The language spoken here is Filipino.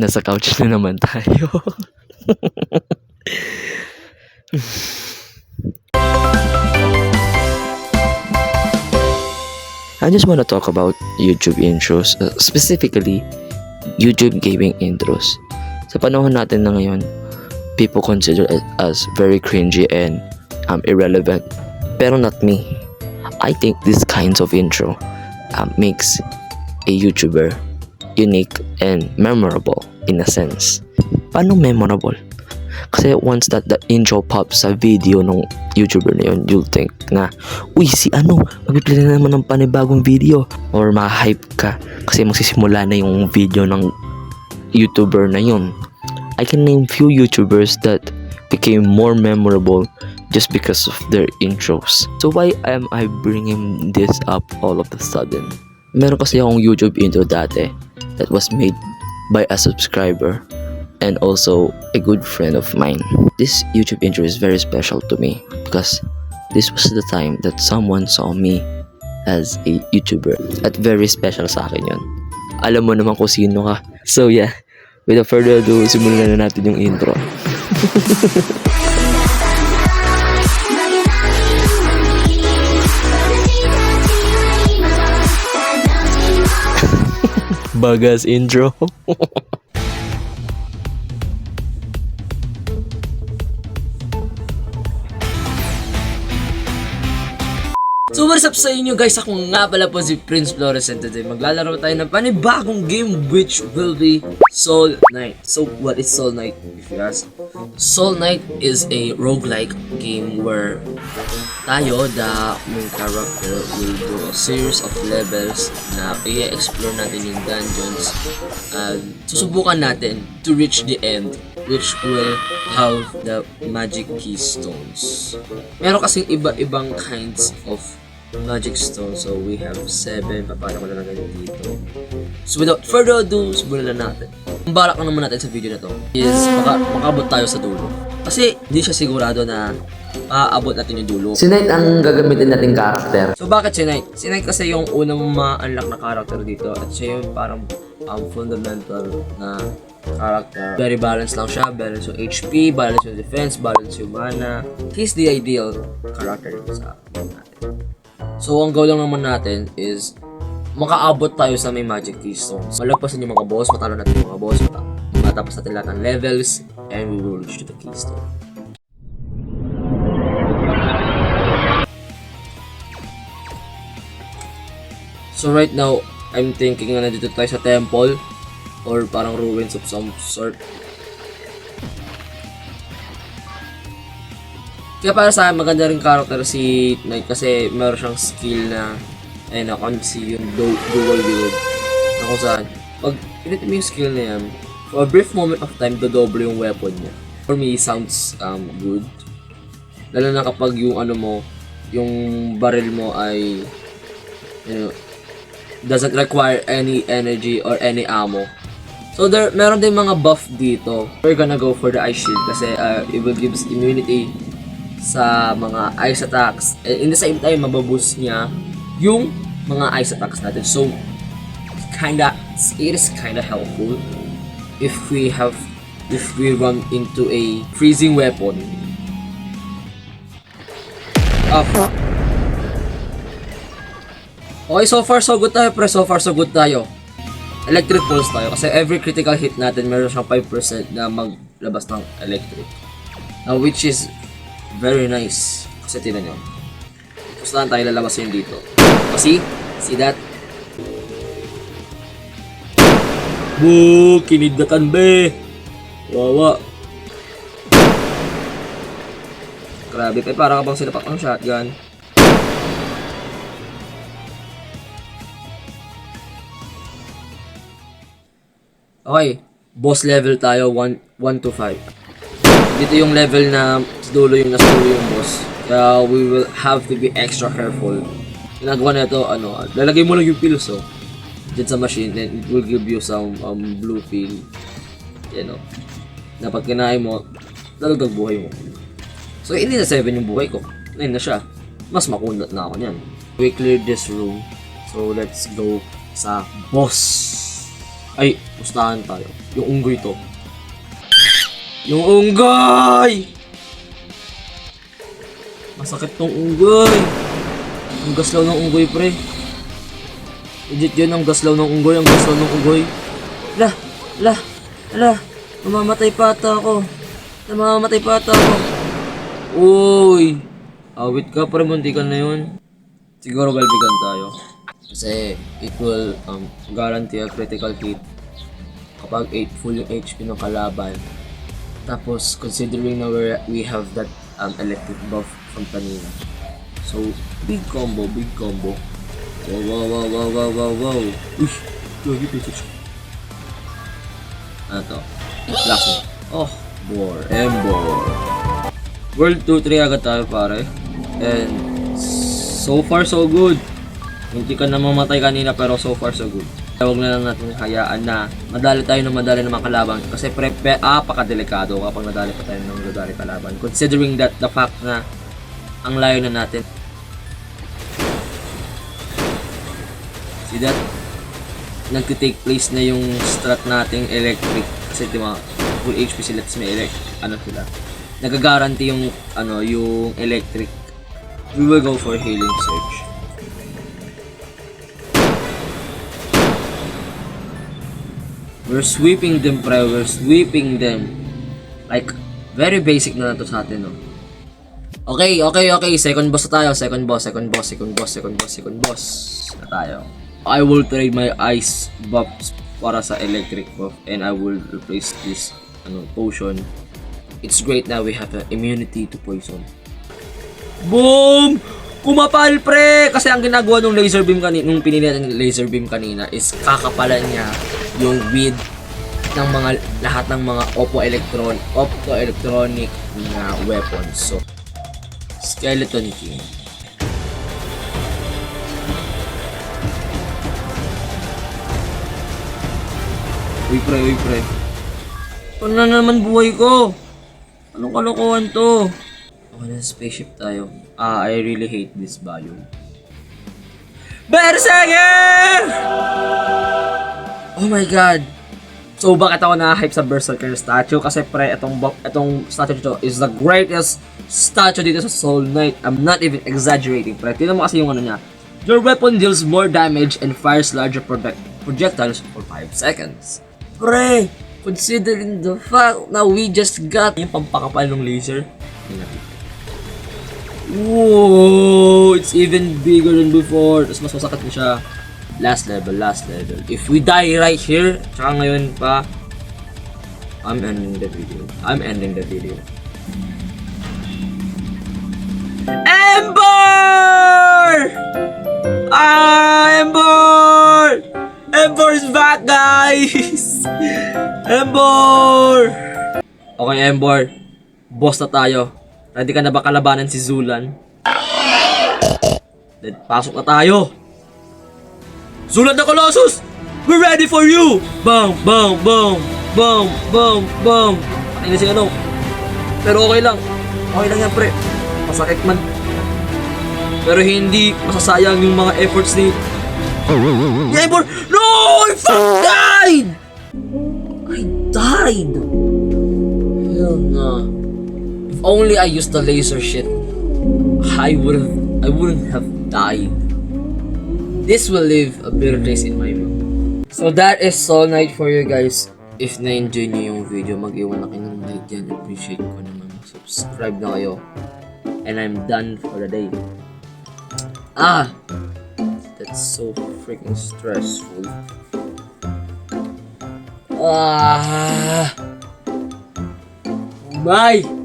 Nasa couch na naman tayo. I just want to talk about YouTube intros, uh, specifically YouTube gaming intros. Sa panahon natin na ngayon, people consider it as very cringy and um, irrelevant. Pero not me. I think these kinds of intro um, makes a YouTuber unique and memorable in a sense. Paano memorable? Kasi once that the intro pops sa video ng YouTuber na yun, you'll think na, uy, si ano, magpiplay na naman ng panibagong video. Or ma-hype ka kasi magsisimula na yung video ng YouTuber na yun. I can name few YouTubers that became more memorable just because of their intros. So why am I bringing this up all of a sudden? Meron kasi akong YouTube intro dati that was made by a subscriber and also a good friend of mine. This YouTube intro is very special to me because this was the time that someone saw me as a YouTuber at very special sa akin yun. Alam mo naman kung sino ka. So yeah, without further ado, simulan na natin yung intro. Bagas intro. So what's up sa inyo guys? Ako nga pala po si Prince Flores and today maglalaro tayo ng panibagong game which will be Soul Knight. So what is Soul Knight if you ask? Soul Knight is a roguelike game where tayo, the main character, will do a series of levels na i-explore natin yung dungeons and susubukan natin to reach the end which will have the magic keystones. Meron kasing iba-ibang kinds of magic stones. So we have 7. Paano ko na lang dito. So without further ado, simulan na natin. Ang balak na naman natin sa video na to is maka makabot tayo sa dulo. Kasi hindi siya sigurado na maaabot natin yung dulo. Si Knight ang gagamitin nating character. So bakit si Knight? Si Knight kasi yung unang ma-unlock na character dito at siya yung parang um, fundamental na character. Very balanced lang siya. Balance yung HP, balance yung defense, balance yung mana. He's the ideal character sa natin. So ang goal lang naman natin is makaabot tayo sa may magic keystones. Malagpasan yung mga boss, matalo natin yung mga boss, mata- matapos natin lahat ng levels, and we will reach to the keystone. So right now, I'm thinking na nandito tayo sa temple or parang ruins of some sort. Kaya para sa akin, maganda rin character si Knight kasi meron siyang skill na ayun na, si yung du- dual wield. Na kung saan, pag pinit mo yung skill na yan, for a brief moment of time, dodoble yung weapon niya. For me, sounds um, good. Lalo na kapag yung ano mo, yung barrel mo ay you know, doesn't require any energy or any ammo. So there, meron din mga buff dito. We're gonna go for the ice shield kasi uh, it will give immunity sa mga ice attacks. And in the same time, mababoost niya yung mga ice attacks natin. So, kinda, it is kinda helpful if we have, if we run into a freezing weapon. Ah. Okay, so far so good tayo, pre. So far so good tayo. Electric pulse tayo kasi every critical hit natin meron siyang 5% na maglabas ng electric. Now, which is very nice. Kasi tinan nyo. Gusto tayo lalabas yun dito. O, see? That? Boo! Kinidatan be! Wawa. Grabe, pe. Parang ka bang sinapak ng shotgun. Okay, boss level tayo, 1, 1 to 5. Dito yung level na dulo yung nasa dulo yung boss. Kaya we will have to be extra careful. Ginagawa na ito, ano, lalagay mo lang yung pills, oh. Dyan sa machine, and it will give you some um, blue pill. Yan, oh. Na pag kinain mo, lalagag buhay mo. So, hindi na 7 yung buhay ko. 9 na siya. Mas makunat na ako niyan. We cleared this room. So, let's go sa boss. Ay, pustahan tayo. Yung unggoy to. Yung unggoy! Masakit tong unggoy. Ang gaslaw ng unggoy, pre. Legit yun ang gaslaw ng unggoy, ang gaslaw ng unggoy. La, la, la. Mamamatay pa ata ako. Namamatay pa ata ako. Uy! Awit ka, pre, muntikan na yun. Siguro galbigan tayo. Kasi will um, guarantee a critical hit kapag 8 full yung HP ng kalaban. Tapos, considering na we have that um, electric buff from kanina. So, big combo, big combo. Wow, wow, wow, wow, wow, wow, wow. Uy, lagi pisage. Ano to? One. Oh, Bor, Embor. World 2-3 agad tayo pare. And so far so good. Hindi ka na mamatay kanina pero so far so good. Huwag na lang natin hayaan na madali tayo ng madali ng mga kalaban kasi pre, pre apakadelikado kapag nadali pa tayo ng madali kalaban. Considering that the fact na ang layo na natin. See that? Nagtitake place na yung strat nating electric. Kasi di ba full HP sila tapos may electric ano sila. Nagagaranti yung ano yung electric. We will go for healing surge. We're sweeping them pre. We're sweeping them. Like very basic na lang to sa atin no okay okay okay second boss na tayo second boss second boss second boss second boss second boss na tayo I will trade my ice buffs para sa electric buff and I will replace this ano potion it's great now we have uh, immunity to poison Boom! Kumapal pre! Kasi ang ginagawa ng laser beam kanina, nung pinili yung laser beam kanina is kakapalan niya yung width ng mga lahat ng mga oppo electron opto electronic na weapons. So Skeleton King. Uy pre, uy pre. Ano na naman buhay ko? Anong kalokohan to? Okay na spaceship tayo. Ah, I really hate this biome. Berserker! Oh my god! So bakit ako na-hype sa Berserker statue? Kasi pre, itong, itong statue dito is the greatest statue dito sa Soul Knight. I'm not even exaggerating, pre. Tingnan mo kasi yung ano niya. Your weapon deals more damage and fires larger project projectiles for 5 seconds. Pre, considering the fact na we just got yung pampakapal ng laser. Whoa! It's even bigger than before. Tapos mas masakit na siya. Last level, last level. If we die right here, tsaka ngayon pa, I'm ending the video. I'm ending the video. Ember! Ah, Ember! Ember is back, guys! Ember! Okay, Ember. Boss na tayo. Ready ka na ba kalabanan si Zulan? Then, pasok na tayo! Zulan na Colossus! We're ready for you! Bam! Bam! Bam! Bam! Bam! Patay na si ano. Pero okay lang. Okay lang yan, pre. Masakit man. Pero hindi masasayang yung mga efforts ni... Ivor! No! I fucking died! I died! Hell no. If only I used the laser shit, I wouldn't, I wouldn't have died. This will leave a bitter taste in my mouth. So that is Soul Night for you guys. If na-enjoy nyo yung video, mag-iwan na kayo ng like dyan. Appreciate ko naman. Subscribe na kayo. And I'm done for the day. Ah! That's so freaking stressful. Ah! Bye!